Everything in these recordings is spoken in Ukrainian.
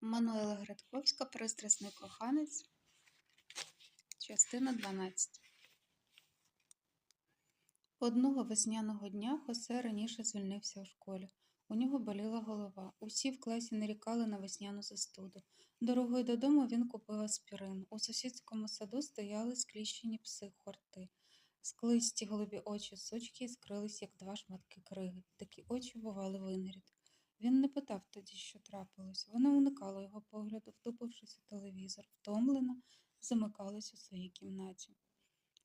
Мануела Градковська Пристрасний коханець. Частина 12. Одного весняного дня Хосе раніше звільнився у школі. У нього боліла голова. Усі в класі нарікали на весняну застуду. Дорогою додому він купив аспірин. У сусідському саду стояли скліщені пси хорти. Склисті голубі очі сучки скрились, як два шматки криги. Такі очі бували винерід. Він не питав тоді, що трапилось. Вона уникала його погляду, втупившись у телевізор, втомлена, замикалась у своїй кімнаті.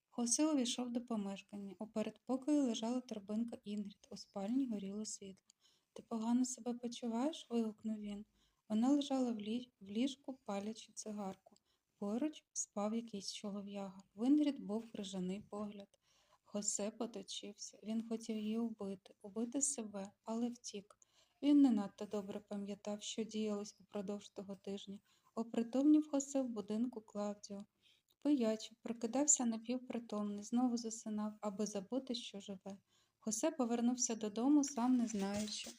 Хосе увійшов до помешкання. У передпокої лежала торбинка Інгрід, у спальні горіло світло. Ти погано себе почуваєш? вигукнув він. Вона лежала в, лі... в ліжку, палячи цигарку. Поруч спав якийсь чолов'яга. В Інгрід був крижаний погляд. Хосе поточився. Він хотів її убити, убити себе, але втік. Він не надто добре пам'ятав, що діялось упродовж того тижня. Опритомнів Хосе в будинку Клавдіо. Пиячив, прокидався напівпритомний, знову засинав, аби забути, що живе. Хосе повернувся додому, сам не знаючи.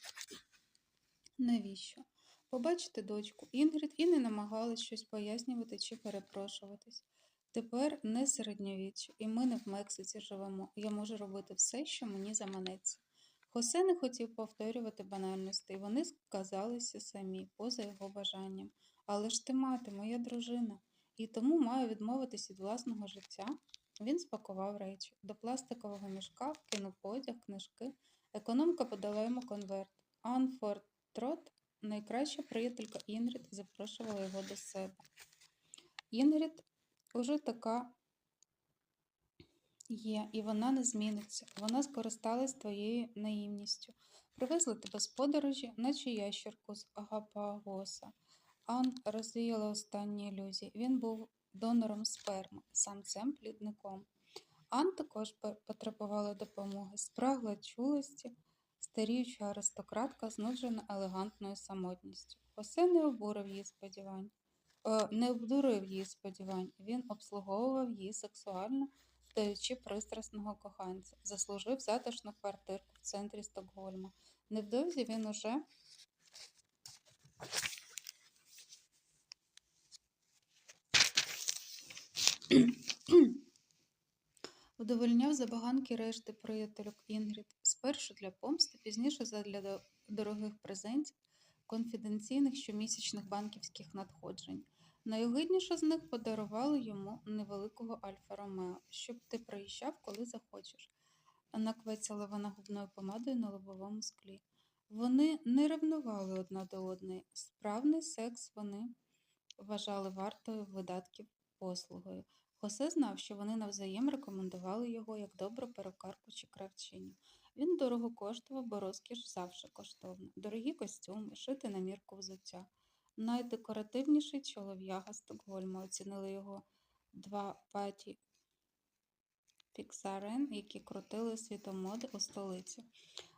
Навіщо? Побачити дочку Інгрід і не намагалась щось пояснювати чи перепрошуватись. Тепер не середньовіччя, і ми не в Мексиці живемо. Я можу робити все, що мені заманеться. Хосе не хотів повторювати банальностей, вони сказалися самі, поза його бажанням. Але ж ти мати, моя дружина, і тому маю відмовитись від власного життя. Він спакував речі. До пластикового мішка кинув одяг, книжки. Економка подала йому конверт. Анфорд Трот, найкраща приятелька Інгрід, запрошувала його до себе. Інгрід уже така є, і вона не зміниться. Вона скористалась твоєю наївністю. Привезли тебе з подорожі, наче ящерку з Агапагоса. Ан розвіяла останні ілюзії. Він був донором сперми, самцем-плідником. Ан також потребувала допомоги, спрагла чулості, старіюча аристократка, знуджена елегантною самотністю. Хосе не обурив її сподівань. Е, не обдурив її сподівань. Він обслуговував її сексуально, вдаючи пристрасного коханця, заслужив затишну квартирку в центрі Стокгольма. Невдовзі він уже Вдовольняв забаганки решти приятелюк Інгрід, спершу для помсти, пізніше задля до- дорогих презентів, конфіденційних щомісячних банківських надходжень. Найогидніше з них подарували йому невеликого Альфа Ромео, щоб ти приїжджав, коли захочеш. Наквецяла вона губною помадою на лобовому склі. Вони не ревнували одна до одної. Справний секс вони вважали вартою видатків послугою. Хосе знав, що вони навзаєм рекомендували його як добру перукарку чи кравчиню. Він дорого коштував, бо розкіш завжди коштовна. Дорогі костюми, шити на мірку взуття. Найдекоративніший чолов'яга Стокгольма оцінили його два паті Фіксарен, які крутили світомоди у столиці.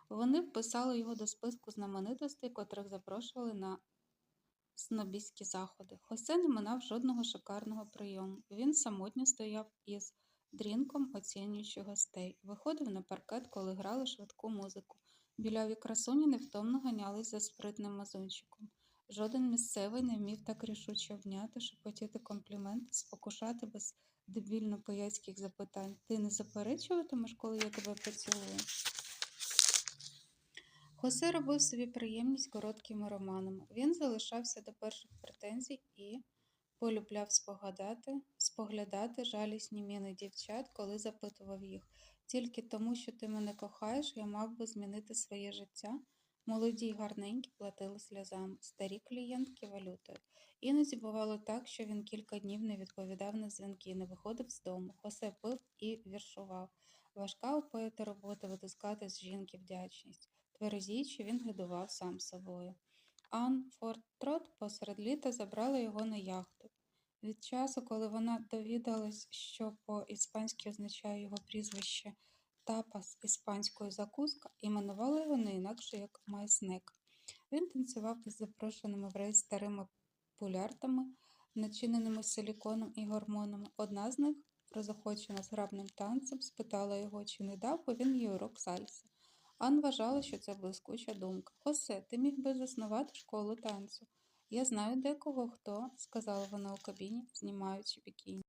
Вони вписали його до списку знаменитостей, котрих запрошували на снобістські заходи. Хосе не минав жодного шикарного прийому. Він самотньо стояв із дрінком, оцінюючи гостей. Виходив на паркет, коли грали швидку музику. Біляві красуні невтомно ганялись за спритним мазунчиком. Жоден місцевий не вмів так рішуче обняти, шепотіти компліменти, спокушати без дебільно пияцьких запитань. Ти не заперечуватимеш, коли я тебе поцілую? Хосе робив собі приємність короткими романами. Він залишався до перших претензій і полюбляв спогадати, споглядати жалісні міни дівчат, коли запитував їх. Тільки тому, що ти мене кохаєш, я мав би змінити своє життя. Молоді й гарненькі платили сльозами, старі клієнтки валютою. Іноді бувало так, що він кілька днів не відповідав на дзвінки, не виходив з дому. Хосе пив і віршував. Важка у поета робота витискати з жінки вдячність. Тверезіючи, він годував сам собою. Ан Фортрот посеред літа забрала його на яхту. Від часу, коли вона довідалась, що по-іспанськи означає його прізвище тапас іспанською закуска, іменувала його не інакше як майснек. Він танцював із запрошеними в рейс старими пуляртами, начиненими силіконом і гормонами. Одна з них, розохочена зграбним танцем, спитала його, чи не дав би він їй урок сальси. Ан вважала, що це блискуча думка. Хосе, ти міг би заснувати школу танцю. Я знаю декого хто, сказала вона у кабіні, знімаючи бікіні.